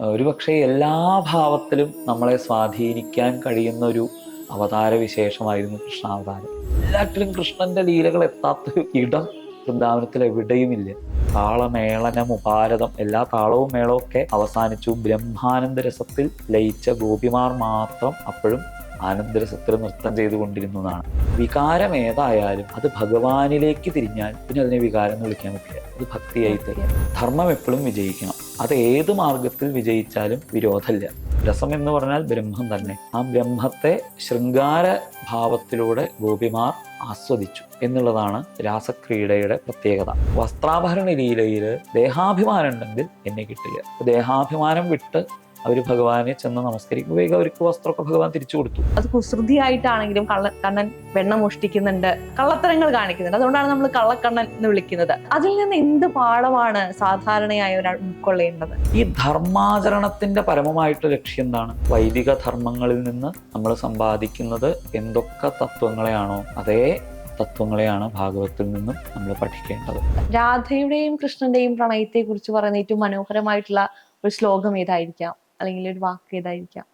ഒരുപക്ഷെ എല്ലാ ഭാവത്തിലും നമ്മളെ സ്വാധീനിക്കാൻ കഴിയുന്ന ഒരു അവതാര വിശേഷമായിരുന്നു കൃഷ്ണാവതാരം. എല്ലാറ്റിലും കൃഷ്ണന്റെ ലീലകൾ എത്താത്ത ഇടം വൃന്ദാവനത്തിൽ എവിടെയുമില്ല. താളമേളനം ഉപാരതം എല്ലാ താളവും മേളവും ഒക്കെ അവസാനിച്ചു. ബ്രഹ്മാനന്ദരസത്തിൽ ലയിച്ച ഗോപിമാർ മാത്രം അപ്പോഴും ആനന്ദരസത്തിൽ നൃത്തം ചെയ്തുകൊണ്ടിരുന്നതാണ് വികാരം ഏതായാലും അത് ഭഗവാനിലേക്ക് തിരിഞ്ഞാൽ പിന്നെ അതിനെ വികാരം എന്ന് വിളിക്കാൻ പറ്റില്ല. അത് ഭക്തിയായി തരും. ധർമ്മം എപ്പോഴും വിജയിക്കണം. അത് ഏത് മാർഗത്തിൽ വിജയിച്ചാലും വിരോധമില്ല. രസം എന്ന് പറഞ്ഞാൽ ബ്രഹ്മം തന്നെ. ആ ബ്രഹ്മത്തെ ശൃംഗാര ഭാവത്തിലൂടെ ഗോപിമാർ ആസ്വദിച്ചു എന്നുള്ളതാണ് രാസക്രീഡയുടെ പ്രത്യേകത. വസ്ത്രാഭരണ ലീലയിൽ ദേഹാഭിമാനം ഉണ്ടെങ്കിൽ എന്നെ കിട്ടില്ല. ദേഹാഭിമാനം വിട്ട് അവർ ഭഗവാനെ ചെന്ന് നമസ്കരിക്കുമ്പോഴേക്കും അവർക്ക് വസ്ത്രമൊക്കെ ഭഗവാൻ തിരിച്ചു കൊടുത്തു. അത് കുസൃതിയായിട്ടാണെങ്കിലും കള്ള കണ്ണൻ വെണ്ണ മോഷ്ടിക്കുന്നുണ്ട് കള്ളത്തരങ്ങൾ കാണിക്കുന്നുണ്ട്. അതുകൊണ്ടാണ് നമ്മൾ കള്ളക്കണ്ണൻ എന്ന് വിളിക്കുന്നത്. അതിൽ നിന്ന് എന്ത് പാഠമാണ് സാധാരണയായി ഒരാൾ ഉൾക്കൊള്ളേണ്ടത്? ഈ ധർമാചരണത്തിന്റെ പരമമായിട്ട് ലക്ഷ്യം എന്താണ്? വൈദിക ധർമ്മങ്ങളിൽ നിന്ന് നമ്മൾ സമ്പാദിക്കുന്നത് എന്തൊക്കെ തത്വങ്ങളെയാണോ അതേ തത്വങ്ങളെയാണ് ഭാഗവത്തിൽ നിന്നും നമ്മൾ പഠിക്കേണ്ടത്. രാധയുടെയും കൃഷ്ണന്റെയും പ്രണയത്തെ കുറിച്ച് പറയുന്ന ഏറ്റവും മനോഹരമായിട്ടുള്ള ഒരു ശ്ലോകം ഏതായിരിക്കാം? അല്ലെങ്കിൽ ഒരു വാക്ക് ഏതായിരിക്കാം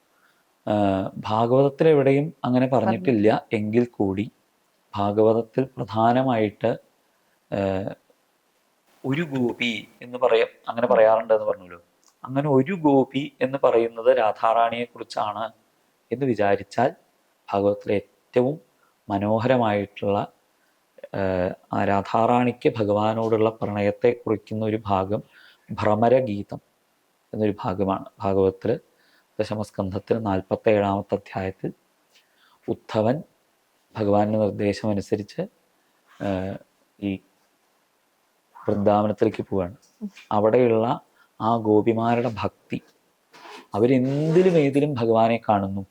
ഭാഗവതത്തിൽ എവിടെയും അങ്ങനെ പറഞ്ഞിട്ടില്ല. എങ്കിൽ കൂടി ഭാഗവതത്തിൽ പ്രധാനമായിട്ട് ഒരു ഗോപി എന്ന് പറയാം അങ്ങനെ പറയാറുണ്ട് എന്ന് പറഞ്ഞല്ലോ. അങ്ങനെ ഒരു ഗോപി എന്ന് പറയുന്നത് രാധാറാണിയെ കുറിച്ചാണ് എന്ന് വിചാരിച്ചാൽ ഭാഗവതത്തിലെ ഏറ്റവും മനോഹരമായിട്ടുള്ള രാധാറാണിക്ക് ഭഗവാനോടുള്ള പ്രണയത്തെ കുറിക്കുന്ന ഒരു ഭാഗം ഭ്രമരഗീതം. എന്നൊരു ഭാഗമാണ് ഭാഗവത്തിൽ ദശമസ്കന്ധത്തിൽ നാൽപ്പത്തി ഏഴാമത്തെ അധ്യായത്തിൽ ഉദ്ധവൻ ഭഗവാന്റെ നിർദ്ദേശം അനുസരിച്ച് ഈ വൃന്ദാവനത്തിലേക്ക് പോവാണ്. അവിടെയുള്ള ആ ഗോപിമാരുടെ ഭക്തി അവരെന്തിലും ഏതിലും ഭഗവാനെ കാണുന്നു.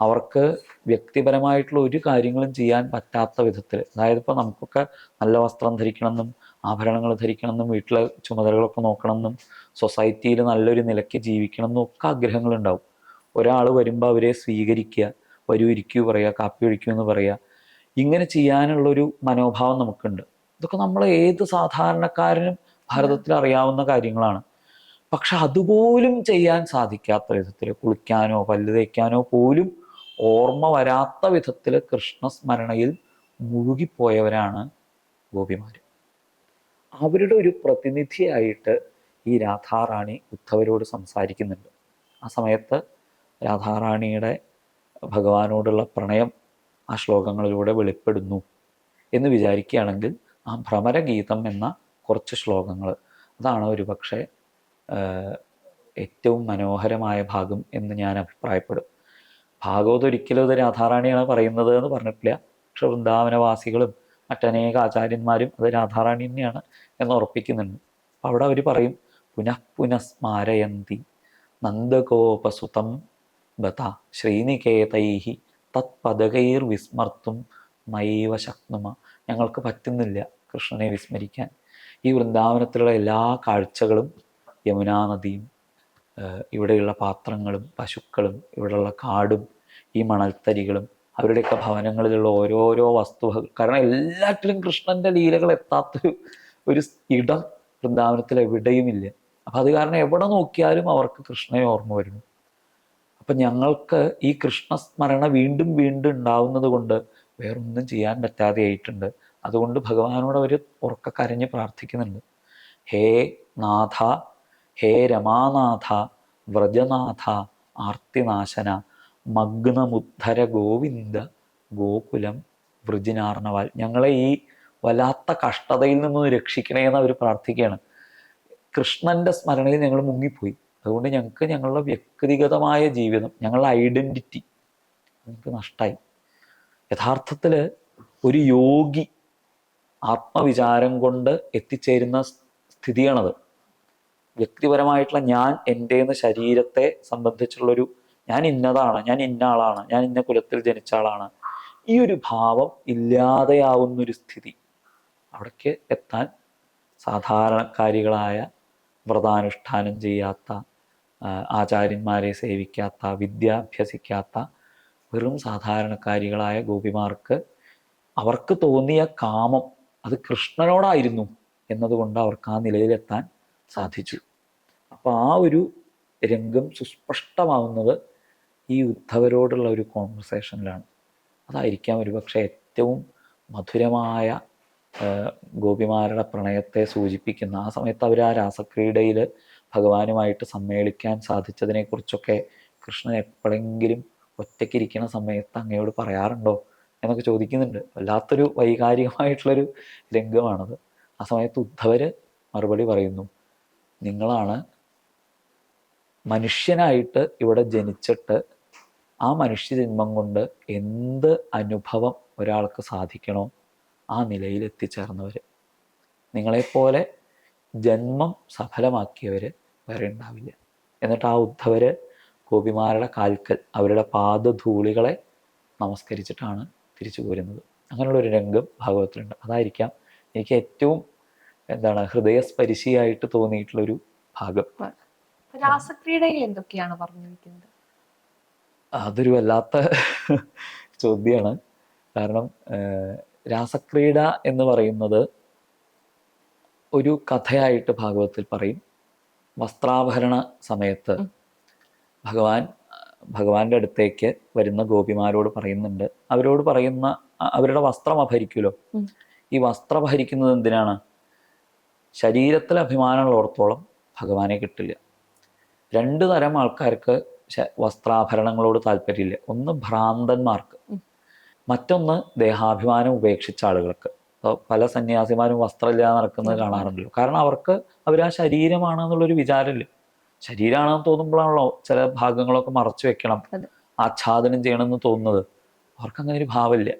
അവർക്ക് വ്യക്തിപരമായിട്ടുള്ള ഒരു കാര്യങ്ങളും ചെയ്യാൻ പറ്റാത്ത വിധത്തിൽ അതായത് ഇപ്പോൾ നമുക്കൊക്കെ നല്ല വസ്ത്രം ധരിക്കണമെന്നും ആഭരണങ്ങൾ ധരിക്കണമെന്നും വീട്ടിലെ ചുമതലകളൊക്കെ നോക്കണമെന്നും സൊസൈറ്റിയിൽ നല്ലൊരു നിലയ്ക്ക് ജീവിക്കണം എന്നും ഒക്കെ ആഗ്രഹങ്ങളുണ്ടാവും. ഒരാൾ വരുമ്പോൾ അവരെ സ്വീകരിക്കുക വരൂ ഇരിക്കൂ പറയുക കാപ്പി ഒഴിക്കൂ എന്ന് പറയുക ഇങ്ങനെ ചെയ്യാനുള്ളൊരു മനോഭാവം നമുക്കുണ്ട്. ഇതൊക്കെ നമ്മൾ ഏത് സാധാരണക്കാരനും ഭാരതത്തിൽ അറിയാവുന്ന കാര്യങ്ങളാണ്. പക്ഷെ അതുപോലും ചെയ്യാൻ സാധിക്കാത്ത വിധത്തിൽ കുളിക്കാനോ പല്ല് തേക്കാനോ പോലും ഓർമ്മ വരാത്ത വിധത്തിൽ കൃഷ്ണസ്മരണയിൽ മുഴുകിപ്പോയവരാണ് ഗോപിമാർ അവരുടെ ഒരു പ്രതിനിധിയായിട്ട് ഈ രാധാറാണി ഉദ്ധവരോട് സംസാരിക്കുന്നുണ്ട്. ആ സമയത്ത് രാധാറാണിയുടെ ഭഗവാനോടുള്ള പ്രണയം ആ ശ്ലോകങ്ങളിലൂടെ വെളിപ്പെടുന്നു എന്ന് വിചാരിക്കുകയാണെങ്കിൽ ആ ഭ്രമരഗീതം എന്ന കുറച്ച് ശ്ലോകങ്ങൾ അതാണ് ഒരുപക്ഷെ പക്ഷേ ഏറ്റവും മനോഹരമായ ഭാഗം എന്ന് ഞാൻ അഭിപ്രായപ്പെടും. ഭാഗവത് ഒരിക്കലും ഇത് രാധാറാണിയാണ് പറയുന്നത് എന്ന് പറഞ്ഞിട്ടില്ല. പക്ഷെ വൃന്ദാവനവാസികളും മറ്റനേക ആചാര്യന്മാരും അത് രാധാറാണി തന്നെയാണ് എന്ന് ഉറപ്പിക്കുന്നുണ്ട്. അപ്പം അവിടെ അവർ പറയും പുനഃ പുനഃ സ്മാരയന്തി നന്ദഗോപസുതം ബത ശ്രീനികേതൈഹി തത്പദകൈർ വിസ്മർത്തും മൈവ ശക്നുമ. ഞങ്ങൾക്ക് പറ്റുന്നില്ല കൃഷ്ണനെ വിസ്മരിക്കാൻ. ഈ വൃന്ദാവനത്തിലുള്ള എല്ലാ കാഴ്ചകളും യമുനാ നദിയും ഇവിടെയുള്ള പാത്രങ്ങളും പശുക്കളും ഇവിടെയുള്ള കാടും ഈ മണൽത്തരികളും അവരുടെയൊക്കെ ഭവനങ്ങളിലുള്ള ഓരോരോ വസ്തുവകൾ. കാരണം എല്ലാറ്റിലും കൃഷ്ണന്റെ ലീലകൾ എത്താത്തൊരു ഒരു ഇടം വൃന്ദാവനത്തിൽ എവിടെയുമില്ല. അപ്പം അത് കാരണം എവിടെ നോക്കിയാലും അവർക്ക് കൃഷ്ണനെ ഓർമ്മ വരുന്നു. അപ്പം ഞങ്ങൾക്ക് ഈ കൃഷ്ണസ്മരണ വീണ്ടും വീണ്ടും ഉണ്ടാവുന്നത് കൊണ്ട് വേറൊന്നും ചെയ്യാൻ പറ്റാതെ ആയിട്ടുണ്ട്. അതുകൊണ്ട് ഭഗവാനോട് അവർ ഉറക്ക കരഞ്ഞ് പ്രാർത്ഥിക്കുന്നുണ്ട്. ഹേ നാഥ ഹേ രമാനാഥ വ്രജനാഥ ആർത്തിനാശന മഗ്നമുദ്ധര ഗോവിന്ദ ഗോകുലം വൃജിനാർണവാൽ ഞങ്ങളെ ഈ വല്ലാത്ത കഷ്ടതയിൽ നിന്ന് രക്ഷിക്കണേന്ന് അവർ പ്രാർത്ഥിക്കുകയാണ്. കൃഷ്ണന്റെ സ്മരണയിൽ ഞങ്ങൾ മുങ്ങിപ്പോയി. അതുകൊണ്ട് ഞങ്ങൾക്ക് ഞങ്ങളുടെ വ്യക്തിഗതമായ ജീവിതം ഞങ്ങളുടെ ഐഡന്റിറ്റി ഞങ്ങൾക്ക് നഷ്ടമായി യഥാർത്ഥത്തിൽ ഒരു യോഗി ആത്മവിചാരം കൊണ്ട് എത്തിച്ചേരുന്ന സ്ഥിതിയാണത്. വ്യക്തിപരമായിട്ടുള്ള ഞാൻ എന്റെ ശരീരത്തെ സംബന്ധിച്ചുള്ളൊരു ഞാൻ ഇന്നതാണ് ഞാൻ ഇന്ന ആളാണ് ഞാൻ ഇന്ന കുലത്തിൽ ജനിച്ച ആളാണ്. ഈ ഒരു ഭാവം ഇല്ലാതെയാവുന്ന ഒരു സ്ഥിതി അവിടേക്ക് എത്താൻ സാധാരണക്കാരികളായ വ്രതാനുഷ്ഠാനം ചെയ്യാത്ത ആചാര്യന്മാരെ സേവിക്കാത്ത വിദ്യ അഭ്യസിക്കാത്ത വെറും സാധാരണക്കാരികളായ ഗോപിമാർക്ക് അവർക്ക് തോന്നിയ കാമം അത് കൃഷ്ണനോടായിരുന്നു എന്നതുകൊണ്ട് അവർക്ക് ആ നിലയിലെത്താൻ സാധിച്ചു. അപ്പോൾ ആ ഒരു രംഗം സുസ്പഷ്ടമാവുന്നത് ഈ ഉദ്ധവരോടുള്ള ഒരു കോൺവെർസേഷനിലാണ് അതായിരിക്കാം ഒരു പക്ഷേ ഏറ്റവും മധുരമായ ഗോപിമാരുടെ പ്രണയത്തെ സൂചിപ്പിക്കുന്ന. ആ സമയത്ത് അവർ ആ രാസക്രീഡയിൽ ഭഗവാനുമായിട്ട് സമ്മേളിക്കാൻ സാധിച്ചതിനെക്കുറിച്ചൊക്കെ കൃഷ്ണൻ എപ്പോഴെങ്കിലും ഒറ്റയ്ക്കിരിക്കുന്ന സമയത്ത് അങ്ങയോട് പറയാറുണ്ടോ എന്നൊക്കെ ചോദിക്കുന്നുണ്ട്. വല്ലാത്തൊരു വൈകാരികമായിട്ടുള്ളൊരു രംഗമാണത്. ആ സമയത്ത് ഉദ്ധവർ മറുപടി പറയുന്നു നിങ്ങളാണ് മനുഷ്യനായിട്ട് ഇവിടെ ജനിച്ചിട്ട് ആ മനുഷ്യ ജന്മം കൊണ്ട് എന്ത് അനുഭവം ഒരാൾക്ക് സാധിക്കണോ ആ നിലയിൽ എത്തിച്ചേർന്നവർ നിങ്ങളെപ്പോലെ ജന്മം സഫലമാക്കിയവർ വേറെ ഉണ്ടാവില്ല. എന്നിട്ട് ആ ഉദ്ധവർ ഗോപിമാരുടെ കാൽക്കൽ അവരുടെ പാദധൂളികളെ നമസ്കരിച്ചിട്ടാണ് തിരിച്ചു പോരുന്നത്. അങ്ങനെയുള്ള ഒരു രംഗം ഭാഗവതത്തിലുണ്ട്. അതായിരിക്കാം എനിക്ക് ഏറ്റവും എന്താണ് ഹൃദയസ്പരിശിയായിട്ട് തോന്നിയിട്ടുള്ളൊരു ഭാഗം. രാസക്രീഡയിൽ എന്തൊക്കെയാണ് പറഞ്ഞിരിക്കുന്നത്? അതൊരു വല്ലാത്ത ചോദ്യമാണ് കാരണം രാസക്രീഡ എന്ന് പറയുന്നത് ഒരു കഥയായിട്ട് ഭാഗവത്തിൽ പറയും. വസ്ത്രാഭരണ സമയത്ത്. ഭഗവാൻ ഭഗവാന്റെ അടുത്തേക്ക് വരുന്ന ഗോപിമാരോട് പറയുന്നുണ്ട്. അവരോട് പറയുന്ന അവരുടെ വസ്ത്രം അപഹരിക്കുമല്ലോ ഈ വസ്ത്രം അപഹരിക്കുന്നത് എന്തിനാണ്? ശരീരത്തിൽ അഭിമാനമുള്ളവർത്തോളം ഭഗവാനെ കിട്ടില്ല. രണ്ടു തരം ആൾക്കാർക്ക് വസ്ത്രാഭരണങ്ങളോട് താല്പര്യമില്ല. ഒന്ന് ഭ്രാന്തന്മാർക്ക്. മറ്റൊന്ന് ദേഹാഭിമാനം ഉപേക്ഷിച്ച ആളുകൾക്ക്. അപ്പോൾ പല സന്യാസിമാരും വസ്ത്രമില്ലാതെ നടക്കുന്നത്. കാണാറുണ്ടല്ലോ. കാരണം അവർക്ക് അവർ ആ ശരീരമാണ് എന്നുള്ളൊരു വിചാരമില്ല. ശരീരമാണെന്ന് തോന്നുമ്പോഴാണല്ലോ ചില ഭാഗങ്ങളൊക്കെ മറച്ചു വെക്കണം. ആച്ഛാദനം ചെയ്യണമെന്ന് തോന്നുന്നത്. അവർക്ക് അങ്ങനെ ഒരു ഭാവമില്ല.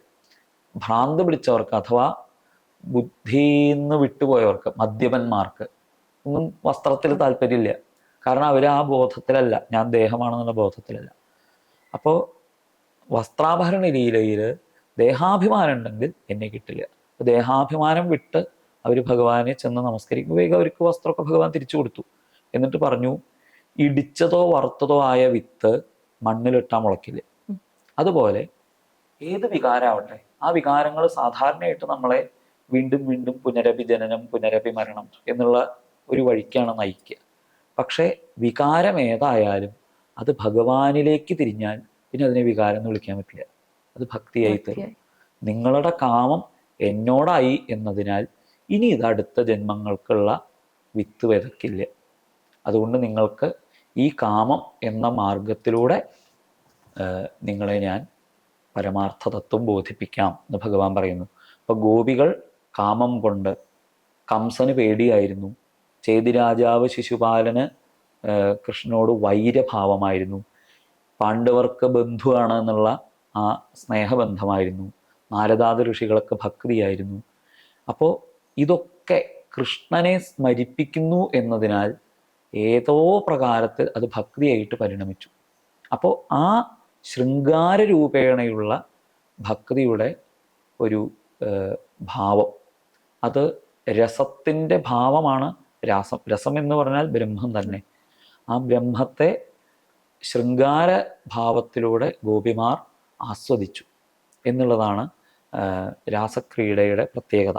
ഭ്രാന്ത് പിടിച്ചവർക്ക് അഥവാ ബുദ്ധിന്ന് വിട്ടുപോയവർക്ക് മദ്യപന്മാർക്ക് ഒന്നും വസ്ത്രത്തിൽ താല്പര്യമില്ല. കാരണം അവർ ആ ബോധത്തിലല്ല. ഞാൻ ദേഹമാണെന്നുള്ള ബോധത്തിലല്ല. അപ്പോൾ വസ്ത്രാഭരണ ലീലയിൽ ദേഹാഭിമാനം ഉണ്ടെങ്കിൽ എന്നെ കിട്ടില്ല. അപ്പോൾ ദേഹാഭിമാനം വിട്ട് അവർ ഭഗവാനെ ചെന്ന് നമസ്കരിക്കും വേഗം അവർക്ക് വസ്ത്രമൊക്കെ ഭഗവാൻ തിരിച്ചു കൊടുത്തു. എന്നിട്ട് പറഞ്ഞു ഇടിച്ചതോ വറുത്തതോ ആയ വിത്ത് മണ്ണിലിട്ടാൽ മുളയ്ക്കില്ല? ഉം. അതുപോലെ ഏത് വികാരമാവട്ടെ ആ വികാരങ്ങൾ സാധാരണയായിട്ട് നമ്മളെ വീണ്ടും വീണ്ടും പുനരഭിജനനം പുനരഭിമരണം എന്നുള്ള ഒരു വഴിക്കാണ് നയിക്കുക. പക്ഷേ വികാരം ഏതായാലും അത് ഭഗവാനിലേക്ക് തിരിഞ്ഞാൽ പിന്നെ അതിനെ വികാരം എന്ന് വിളിക്കാൻ പറ്റില്ല. അത് ഭക്തിയായി തീർന്നു നിങ്ങളുടെ കാമം എന്നോടായി എന്നതിനാൽ ഇനി ഇത് അടുത്ത ജന്മങ്ങൾക്കുള്ള വിത്ത് വിതക്കില്ല അതുകൊണ്ട് നിങ്ങൾക്ക് ഈ കാമം എന്ന മാർഗത്തിലൂടെ നിങ്ങളെ ഞാൻ പരമാർത്ഥ തത്വം ബോധിപ്പിക്കാം എന്ന് ഭഗവാൻ പറയുന്നു. അപ്പൊ ഗോപികൾ കാമം കൊണ്ട് കംസന് പേടിയായിരുന്നു. ചേതി രാജാവ് ശിശുപാലന് കൃഷ്ണനോട് വൈരഭാവമായിരുന്നു. പാണ്ഡവർക്ക് ബന്ധുവാണ് എന്നുള്ള ആ സ്നേഹബന്ധമായിരുന്നു. നാരദാദ ഋഷികളൊക്കെ ഭക്തിയായിരുന്നു. അപ്പോൾ ഇതൊക്കെ കൃഷ്ണനെ സ്മരിപ്പിക്കുന്നു എന്നതിനാൽ ഏതോ പ്രകാരത്തിൽ അത് ഭക്തിയായിട്ട് പരിണമിച്ചു. അപ്പോൾ ആ ശൃംഗാര രൂപേണയുള്ള ഭക്തിയുടെ ഒരു ഭാവം. അത് രസത്തിന്റെ ഭാവമാണ് രാസം രസം എന്ന് പറഞ്ഞാൽ ബ്രഹ്മം തന്നെ. ആ ബ്രഹ്മത്തെ ശൃംഗാര ഭാവത്തിലൂടെ ഗോപിമാർ ആസ്വദിച്ചു എന്നുള്ളതാണ് രാസക്രീഡയുടെ പ്രത്യേകത.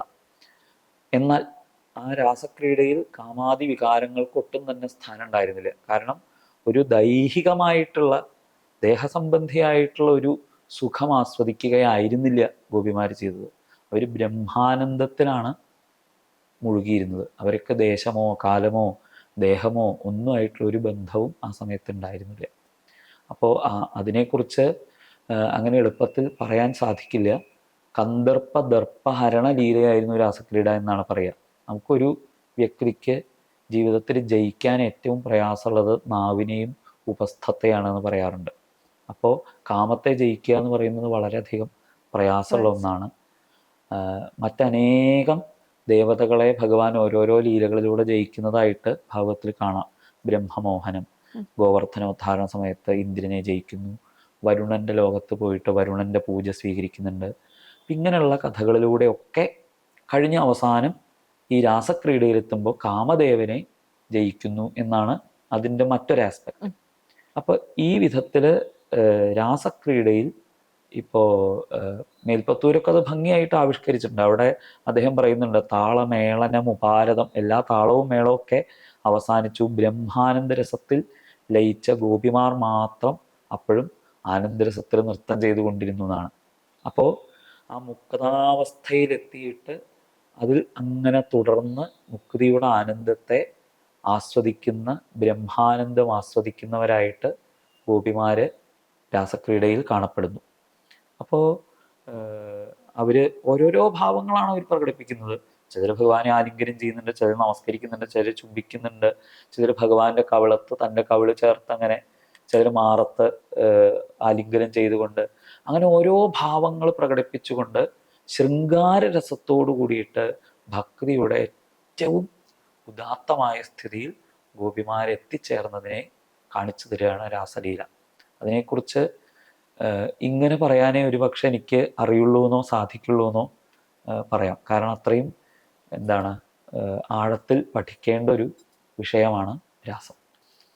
എന്നാൽ ആ രാസക്രീഡയിൽ കാമാദി വികാരങ്ങൾക്ക് ഒട്ടും തന്നെ സ്ഥാനം ഉണ്ടായിരുന്നില്ല. കാരണം ഒരു ദൈഹികമായിട്ടുള്ള ദേഹസംബന്ധിയായിട്ടുള്ള ഒരു സുഖം ആസ്വദിക്കുകയായിരുന്നില്ല ഗോപിമാർ ചെയ്തത്. അവർ ബ്രഹ്മാനന്ദത്തിലാണ് മുഴുകിയിരുന്നത്. അവർക്ക് ദേശമോ കാലമോ ദേഹമോ ഒന്നും ആയിട്ടുള്ള ഒരു ബന്ധവും ആ സമയത്ത് ഉണ്ടായിരുന്നില്ല. അപ്പോൾ അതിനെക്കുറിച്ച് അങ്ങനെ എളുപ്പത്തിൽ പറയാൻ സാധിക്കില്ല. കന്ദർപ്പ ദർപ്പഹരണ ലീലയായിരുന്നു രാസക്രീഡ എന്നാണ് പറയുക നമുക്കൊരു വ്യക്തിക്ക് ജീവിതത്തിൽ ജയിക്കാൻ ഏറ്റവും പ്രയാസമുള്ളത് നാവിനെയും ഉപസ്ഥത്തെയാണെന്ന് പറയാറുണ്ട്. അപ്പോൾ കാമത്തെ ജയിക്കുക എന്ന് പറയുന്നത് വളരെയധികം പ്രയാസമുള്ള ഒന്നാണ്. മറ്റനേകം ദേവതകളെ ഭഗവാൻ ഓരോരോ ലീലകളിലൂടെ ജയിക്കുന്നതായിട്ട് ഭാഗവത്തിൽ കാണാം. ബ്രഹ്മമോഹനം. ഗോവർദ്ധനോദ്ധാരണ സമയത്ത് ഇന്ദ്രനെ ജയിക്കുന്നു. വരുണന്റെ ലോകത്ത് പോയിട്ട് വരുണന്റെ പൂജ സ്വീകരിക്കുന്നുണ്ട്. ഇങ്ങനെയുള്ള കഥകളിലൂടെയൊക്കെ കഴിഞ്ഞ അവസാനം ഈ രാസക്രീഡയിലെത്തുമ്പോൾ കാമദേവനെ ജയിക്കുന്നു എന്നാണ് അതിന്റെ മറ്റൊരു ആസ്പെക്ട്. അപ്പോൾ ഈ വിധത്തിൽ രാസക്രീഡയിൽ ഇപ്പോൾ മേൽപ്പത്തൂരൊക്കെ അത് ഭംഗിയായിട്ട് ആവിഷ്കരിച്ചിട്ടുണ്ട്. അവിടെ അദ്ദേഹം പറയുന്നുണ്ട് താളമേളനം ഉപാരതം എല്ലാ താളവും മേളവും ഒക്കെ അവസാനിച്ചു. ബ്രഹ്മാനന്ദരസത്തിൽ ലയിച്ച ഗോപിമാർ മാത്രം അപ്പോഴും ആനന്ദരസത്തിൽ നൃത്തം ചെയ്തുകൊണ്ടിരുന്നു എന്നാണ്. അപ്പോൾ ആ മുക്താവസ്ഥയിലെത്തിയിട്ട് അതിൽ അങ്ങനെ തുടർന്ന് മുക്തിയുടെ ആനന്ദത്തെ ആസ്വദിക്കുന്ന ബ്രഹ്മാനന്ദം ആസ്വദിക്കുന്നവരായിട്ട് ഗോപിമാര് രാസക്രീഡയിൽ കാണപ്പെടുന്നു. അപ്പോൾ അവർ ഓരോരോ ഭാവങ്ങളാണ് അവർ പ്രകടിപ്പിക്കുന്നത്. ചിലർ ഭഗവാനെ ആലിംഗനം ചെയ്യുന്നുണ്ട് ചിലർ നമസ്കരിക്കുന്നുണ്ട് ചിലർ ചുംബിക്കുന്നുണ്ട് ചിലർ ഭഗവാന്റെ കവിളത്ത് തന്റെ കവിൾ ചേർത്ത് അങ്ങനെ ചിലർ മാറത്ത് ആലിംഗനം ചെയ്തുകൊണ്ട് അങ്ങനെ ഓരോ ഭാവങ്ങൾ പ്രകടിപ്പിച്ചുകൊണ്ട് ശൃംഗാര രസത്തോടു കൂടിയിട്ട് ഭക്തിയുടെ ഏറ്റവും ഉദാത്തമായ സ്ഥിതിയിൽ ഗോപിമാരെത്തിച്ചേർന്നതിനെ കാണിച്ചു തരികയാണ് രാസലീല. അതിനെക്കുറിച്ച് ഇങ്ങനെ പറയാനേ ഒരു പക്ഷെ എനിക്ക് അറിയുള്ളൂ എന്നോ സാധിക്കുള്ളൂ എന്നോ പറയാം. കാരണം അത്രയും എന്താണ് ആഴത്തിൽ പഠിക്കേണ്ട ഒരു വിഷയമാണ് രാസം.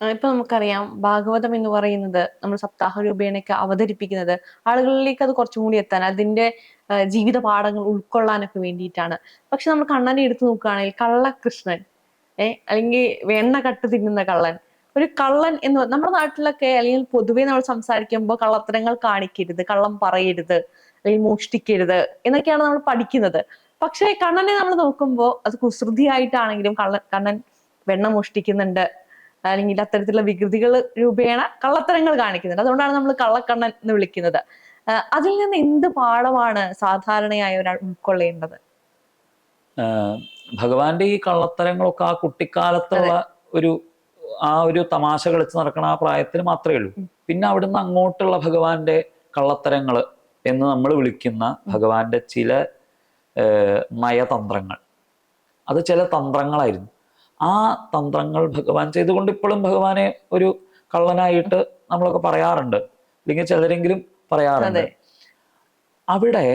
ഇപ്പൊ നമുക്കറിയാം ഭാഗവതം എന്ന് പറയുന്നത് നമ്മൾ സപ്താഹ രൂപേണയൊക്കെ അവതരിപ്പിക്കുന്നത് ആളുകളിലേക്ക് അത് കുറച്ചും കൂടി എത്താൻ അതിന്റെ ജീവിത പാഠങ്ങൾ ഉൾക്കൊള്ളാനൊക്കെ വേണ്ടിയിട്ടാണ്. പക്ഷെ നമ്മൾ കണ്ണനെ എടുത്തു നോക്കുകയാണെങ്കിൽ കള്ളകൃഷ്ണൻ ഏഹ് അല്ലെങ്കിൽ വെണ്ണ കട്ട് തിന്നുന്ന കള്ളൻ ഒരു കള്ളൻ എന്ന് നമ്മുടെ നാട്ടിലൊക്കെ അല്ലെങ്കിൽ പൊതുവെ നമ്മൾ സംസാരിക്കുമ്പോൾ കള്ളത്തരങ്ങൾ കാണിക്കരുത് കള്ളം പറയരുത് അല്ലെങ്കിൽ മോഷ്ടിക്കരുത് എന്നൊക്കെയാണ് നമ്മൾ പഠിക്കുന്നത്. പക്ഷേ കണ്ണനെ നമ്മൾ നോക്കുമ്പോൾ അത് കുസൃതിയായിട്ടാണെങ്കിലും കള്ള കണ്ണൻ വെണ്ണ മോഷ്ടിക്കുന്നുണ്ട്. അല്ലെങ്കിൽ അത്തരത്തിലുള്ള വികൃതികൾ രൂപേണ കള്ളത്തരങ്ങൾ കാണിക്കുന്നുണ്ട്. അതുകൊണ്ടാണ് നമ്മൾ കള്ളക്കണ്ണൻ എന്ന് വിളിക്കുന്നത്. അതിൽ നിന്ന് എന്ത് പാഠമാണ് സാധാരണയായി ഒരാൾ ഉൾക്കൊള്ളേണ്ടത്? ഭഗവാന്റെ ഈ കള്ളത്തരങ്ങളൊക്കെ ആ കുട്ടിക്കാലത്തുള്ള ഒരു ആ ഒരു തമാശ കളിച്ച് നടക്കണ ആ പ്രായത്തിൽ മാത്രമേ ഉള്ളൂ. പിന്നെ അവിടുന്ന് അങ്ങോട്ടുള്ള ഭഗവാന്റെ കള്ളത്തരങ്ങൾ എന്ന് നമ്മൾ വിളിക്കുന്ന ഭഗവാന്റെ ചില നയതന്ത്രങ്ങൾ. അത് ചില തന്ത്രങ്ങളായിരുന്നു. ആ തന്ത്രങ്ങൾ ഭഗവാൻ ചെയ്തുകൊണ്ട് ഇപ്പോഴും ഭഗവാനെ ഒരു കള്ളനായിട്ട് നമ്മളൊക്കെ പറയാറുണ്ട്. അല്ലെങ്കിൽ ചിലരെങ്കിലും പറയാറുണ്ട്. അവിടെ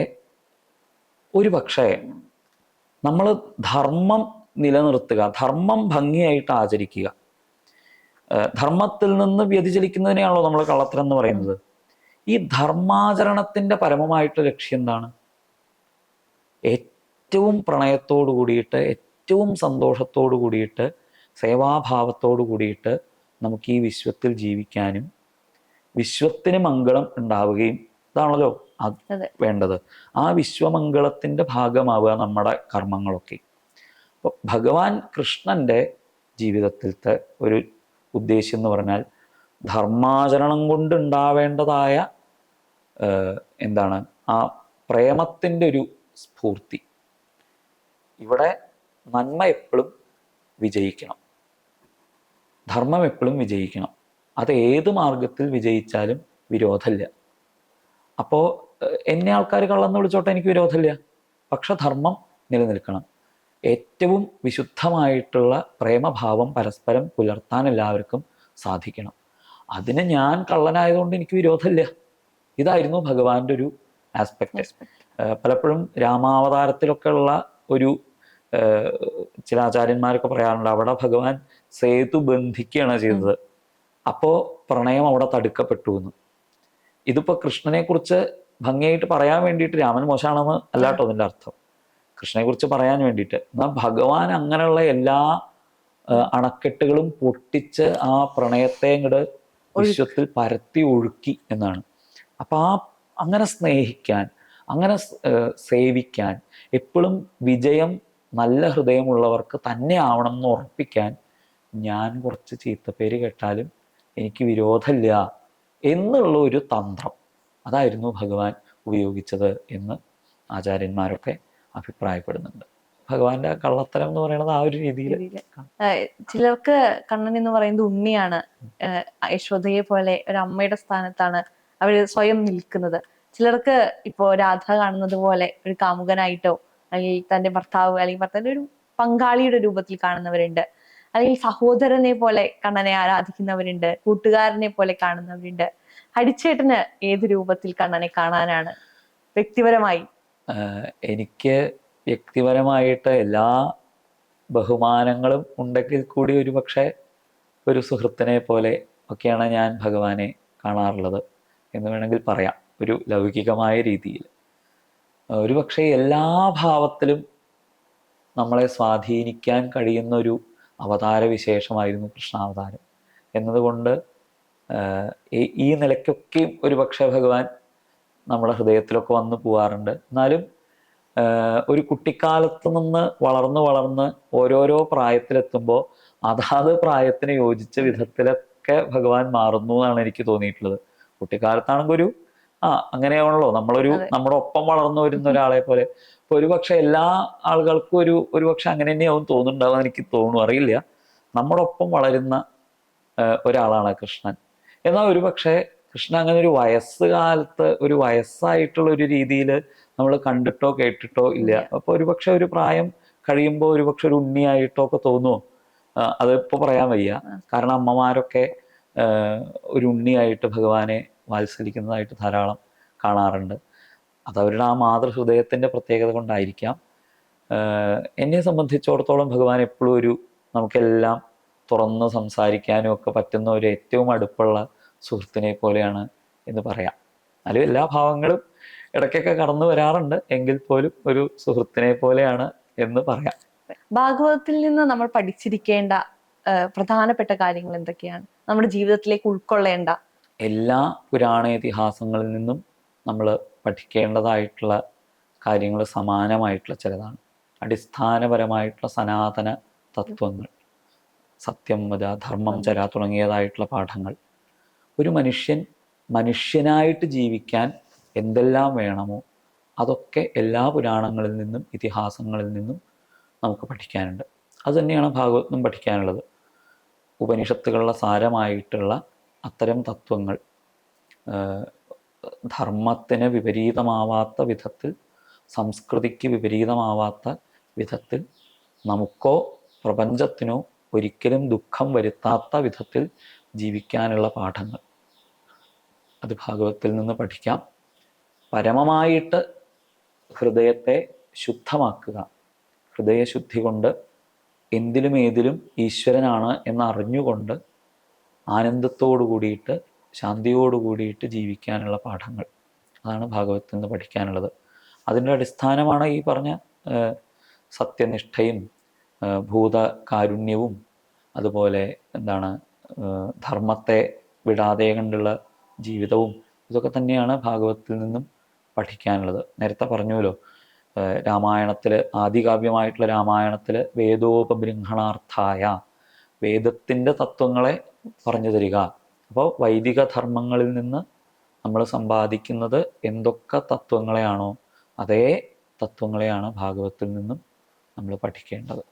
ഒരു പക്ഷേ നമ്മൾ ധർമ്മം നിലനിർത്തുക ധർമ്മം ഭംഗിയായിട്ട് ആചരിക്കുക ധർമ്മത്തിൽ നിന്ന് വ്യതിചലിക്കുന്നതിനെയാണല്ലോ നമ്മൾ കള്ളത്തരം എന്ന് പറയുന്നത്. ഈ ധർമാചരണത്തിന്റെ പരമമായിട്ട് ലക്ഷ്യം എന്താണ്? ഏറ്റവും പ്രണയത്തോടു കൂടിയിട്ട് ഏറ്റവും സന്തോഷത്തോടു കൂടിയിട്ട് സേവാഭാവത്തോടു കൂടിയിട്ട് നമുക്ക് ഈ വിശ്വത്തിൽ ജീവിക്കാനും വിശ്വത്തിന് മംഗളം ഉണ്ടാവുകയും ഇതാണല്ലോ. വേണ്ടത്. ആ വിശ്വമംഗളത്തിന്റെ ഭാഗമാവുക നമ്മുടെ കർമ്മങ്ങളൊക്കെ. അപ്പോൾ ഭഗവാൻ കൃഷ്ണന്റെ ജീവിതത്തിലത്തെ ഒരു ഉദ്ദേശ്യം എന്ന് പറഞ്ഞാൽ ധർമാചരണം കൊണ്ടുണ്ടാവേണ്ടതായ എന്താണ് ആ പ്രേമത്തിന്റെ ഒരു സ്ഫൂർത്തി. ഇവിടെ നന്മ എപ്പോഴും വിജയിക്കണം. ധർമ്മം എപ്പോഴും വിജയിക്കണം. അത് ഏത് മാർഗത്തിൽ വിജയിച്ചാലും വിരോധമില്ല. അപ്പോൾ എന്നെ ആൾക്കാർ കള്ളെന്ന് വിളിച്ചോട്ടെ എനിക്ക് വിരോധമില്ല. പക്ഷെ ധർമ്മം നിലനിൽക്കണം. ഏറ്റവും വിശുദ്ധമായിട്ടുള്ള പ്രേമഭാവം പരസ്പരം പുലർത്താൻ എല്ലാവർക്കും സാധിക്കണം. അതിന് ഞാൻ കള്ളനായതുകൊണ്ട് എനിക്ക് വിരോധമില്ല. ഇതായിരുന്നു ഭഗവാന്റെ ഒരു ആസ്പെക്ട് പലപ്പോഴും രാമാവതാരത്തിലൊക്കെ ഉള്ള ഒരു ചില ആചാര്യന്മാരൊക്കെ പറയാറുണ്ട് അവിടെ ഭഗവാൻ സേതു ബന്ധിക്കുകയാണ് ചെയ്തത്. അപ്പോ പ്രണയം അവിടെ തടുക്കപ്പെട്ടു എന്ന്. ഇതിപ്പോ കൃഷ്ണനെ കുറിച്ച് ഭംഗിയായിട്ട് പറയാൻ വേണ്ടിയിട്ട് രാമൻ മോശമാണെന്ന് അല്ലാട്ടോ അതിന്റെ അർത്ഥം. കൃഷ്ണനെ കുറിച്ച് പറയാൻ വേണ്ടിയിട്ട്. എന്നാൽ ഭഗവാൻ അങ്ങനെയുള്ള എല്ലാ അണക്കെട്ടുകളും പൊട്ടിച്ച് ആ പ്രണയത്തെ ഇങ്ങോട്ട് വിശ്വത്തിൽ പരത്തി ഒഴുക്കി എന്നാണ്. അപ്പൊ ആ അങ്ങനെ സ്നേഹിക്കാൻ അങ്ങനെ സേവിക്കാൻ എപ്പോഴും വിജയം നല്ല ഹൃദയമുള്ളവർക്ക് തന്നെ ആവണം എന്ന് ഉറപ്പിക്കാൻ ഞാൻ കുറച്ച് ചീത്തപ്പേര് കേട്ടാലും എനിക്ക് വിരോധമില്ല എന്നുള്ള ഒരു തന്ത്രം. അതായിരുന്നു ഭഗവാൻ ഉപയോഗിച്ചത് എന്ന് ആചാര്യന്മാരൊക്കെ അഭിപ്രായപ്പെടുന്നുണ്ട്. ഭഗവാന്റെ കള്ളത്തരം എന്ന് പറയുന്നത് ആ ഒരു രീതിയിൽ ചിലർക്ക് കണ്ണൻ എന്ന് പറയുന്നത് ഉണ്ണിയാണ്. യശോദയെ പോലെ ഒരു അമ്മയുടെ സ്ഥാനത്താണ് അവർ സ്വയം നിൽക്കുന്നത്. ചിലർക്ക് ഇപ്പോ രാധ കാണുന്നത് പോലെ ഒരു കാമുകനായിട്ടോ അല്ലെങ്കിൽ തന്റെ ഭർത്താവ് അല്ലെങ്കിൽ ഭർത്താവിന്റെ ഒരു പങ്കാളിയുടെ രൂപത്തിൽ കാണുന്നവരുണ്ട്. അല്ലെങ്കിൽ സഹോദരനെ പോലെ കണ്ണനെ ആരാധിക്കുന്നവരുണ്ട് കൂട്ടുകാരനെ പോലെ കാണുന്നവരുണ്ട്. അടിച്ചേട്ടന് ഏത് രൂപത്തിൽ കണ്ണനെ കാണാനാണ് വ്യക്തിപരമായി എനിക്ക് വ്യക്തിപരമായിട്ട് എല്ലാ ബഹുമാനങ്ങളും ഉണ്ടെങ്കിൽ കൂടി ഒരു പക്ഷേ ഒരു സുഹൃത്തിനെ പോലെ ഒക്കെയാണ് ഞാൻ ഭഗവാനെ കാണാറുള്ളത് എന്ന് വേണമെങ്കിൽ പറയാം ഒരു ലൗകികമായ രീതിയിൽ. ഒരു പക്ഷേ എല്ലാ ഭാവത്തിലും നമ്മളെ സ്വാധീനിക്കാൻ കഴിയുന്ന ഒരു അവതാര വിശേഷമായിരുന്നു കൃഷ്ണാവതാരം. എന്നതുകൊണ്ട് ഈ നിലയ്ക്കൊക്കെയും ഒരു പക്ഷേ ഭഗവാൻ നമ്മുടെ ഹൃദയത്തിലൊക്കെ വന്നു പോവാറുണ്ട്. എന്നാലും ഒരു കുട്ടിക്കാലത്ത് നിന്ന് വളർന്ന് വളർന്ന് ഓരോരോ പ്രായത്തിലെത്തുമ്പോൾ അതാത് പ്രായത്തിന് യോജിച്ച വിധത്തിലൊക്കെ ഭഗവാൻ മാറുന്നു എന്നാണ് എനിക്ക് തോന്നിയിട്ടുള്ളത്. കുട്ടിക്കാലത്താണെങ്കിൽ ഒരു ആ അങ്ങനെയാണല്ലോ. നമ്മളൊരു. നമ്മുടെ ഒപ്പം വളർന്നു വരുന്ന ഒരാളെ പോലെ. ഇപ്പൊ ഒരുപക്ഷെ എല്ലാ ആളുകൾക്കും ഒരു ഒരുപക്ഷെ അങ്ങനെ തന്നെയാവും തോന്നുന്നുണ്ടാവും എനിക്ക് തോന്നുന്നു. അറിയില്ല. നമ്മുടെ ഒപ്പം വളരുന്ന ഒരാളാണ് കൃഷ്ണൻ. എന്നാൽ ഒരുപക്ഷെ കൃഷ്ണൻ അങ്ങനെ ഒരു വയസ്സ് കാലത്ത് ഒരു വയസ്സായിട്ടുള്ള ഒരു രീതിയിൽ നമ്മൾ കണ്ടിട്ടോ കേട്ടിട്ടോ ഇല്ല. അപ്പോൾ അപ്പൊ ഒരുപക്ഷെ ഒരു പ്രായം കഴിയുമ്പോൾ ഒരുപക്ഷെ ഒരു ഉണ്ണിയായിട്ടോ ഒക്കെ തോന്നുമോ അതിപ്പോ പറയാൻ വയ്യ. കാരണം അമ്മമാരൊക്കെ ഒരു ഉണ്ണിയായിട്ട് ഭഗവാനെ വാത്സലിക്കുന്നതായിട്ട് ധാരാളം കാണാറുണ്ട്. അതവരുടെ ആ മാതൃഹൃദയത്തിന്റെ പ്രത്യേകത കൊണ്ടായിരിക്കാം. എന്നെ സംബന്ധിച്ചിടത്തോളം ഭഗവാൻ എപ്പോഴും ഒരു നമുക്കെല്ലാം തുറന്ന് സംസാരിക്കാനും ഒക്കെ പറ്റുന്ന ഒരു ഏറ്റവും അടുപ്പുള്ള സുഹൃത്തിനെ പോലെയാണ് എന്ന് പറയാം. എന്നാലും എല്ലാ ഭാവങ്ങളും ഇടയ്ക്കൊക്കെ കടന്നു വരാറുണ്ട്. എങ്കിൽ പോലും ഒരു സുഹൃത്തിനെ പോലെയാണ് എന്ന് പറയാം. ഭാഗവതത്തിൽ നിന്ന് നമ്മൾ പഠിച്ചിരിക്കേണ്ട പ്രധാനപ്പെട്ട കാര്യങ്ങൾ എന്തൊക്കെയാണ്? നമ്മുടെ ജീവിതത്തിലേക്ക് ഉൾക്കൊള്ളേണ്ട. എല്ലാ പുരാണ ഇതിഹാസങ്ങളിൽ നിന്നും നമ്മൾ പഠിക്കേണ്ടതായിട്ടുള്ള കാര്യങ്ങൾ സമാനമായിട്ടുള്ള ചിലതാണ്. അടിസ്ഥാനപരമായിട്ടുള്ള സനാതന തത്വങ്ങൾ സത്യം വധ ധർമ്മം ചര തുടങ്ങിയതായിട്ടുള്ള പാഠങ്ങൾ. ഒരു മനുഷ്യൻ മനുഷ്യനായിട്ട് ജീവിക്കാൻ എന്തെല്ലാം വേണമോ അതൊക്കെ എല്ലാ പുരാണങ്ങളിൽ നിന്നും ഇതിഹാസങ്ങളിൽ നിന്നും നമുക്ക് പഠിക്കാനുണ്ട്. അതുതന്നെയാണ് ഭാഗവതം പഠിക്കാനുള്ളത്. ഉപനിഷത്തുകളുടെ സാരമായിട്ടുള്ള അത്തരം തത്വങ്ങൾ ധർമ്മത്തിന് വിപരീതമാവാത്ത വിധത്തിൽ സംസ്കൃതിക്ക് വിപരീതമാവാത്ത വിധത്തിൽ നമുക്കോ പ്രപഞ്ചത്തിനോ ഒരിക്കലും ദുഃഖം വരുത്താത്ത വിധത്തിൽ ജീവിക്കാനുള്ള പാഠങ്ങൾ. അത് ഭാഗവത്തിൽ നിന്ന് പഠിക്കാം. പരമമായിട്ട് ഹൃദയത്തെ ശുദ്ധമാക്കുക. ഹൃദയശുദ്ധി കൊണ്ട് എന്തിലും ഏതിലും ഈശ്വരനാണ് എന്നറിഞ്ഞുകൊണ്ട് ആനന്ദത്തോടു കൂടിയിട്ട് ശാന്തിയോടു കൂടിയിട്ട് ജീവിക്കാനുള്ള പാഠങ്ങൾ. അതാണ് ഭാഗവത്തിൽ നിന്ന് പഠിക്കാനുള്ളത്. അതിന്റെ അടിസ്ഥാനമാണ് ഈ പറഞ്ഞ സത്യനിഷ്ഠയും ഭൂതകാരുണ്യവും അതുപോലെ എന്താണ് ധർമ്മത്തെ വിടാതെ കണ്ടുള്ള ജീവിതവും ഇതൊക്കെ തന്നെയാണ് ഭാഗവത്തിൽ നിന്നും പഠിക്കാനുള്ളത്. നേരത്തെ പറഞ്ഞുവല്ലോ രാമായണത്തിൽ ആദികാവ്യമായിട്ടുള്ള രാമായണത്തിൽ വേദോപബൃംഹണാർത്ഥായ വേദത്തിന്റെ തത്വങ്ങളെ പറഞ്ഞു തരിക. അപ്പോൾ വൈദിക ധർമ്മങ്ങളിൽ നിന്ന് നമ്മൾ സമ്പാദിക്കുന്നത് എന്തൊക്കെ തത്വങ്ങളെയാണോ അതേ തത്വങ്ങളെയാണ് ഭാഗവത്തിൽ നിന്നും നമ്മൾ പഠിക്കേണ്ടത്.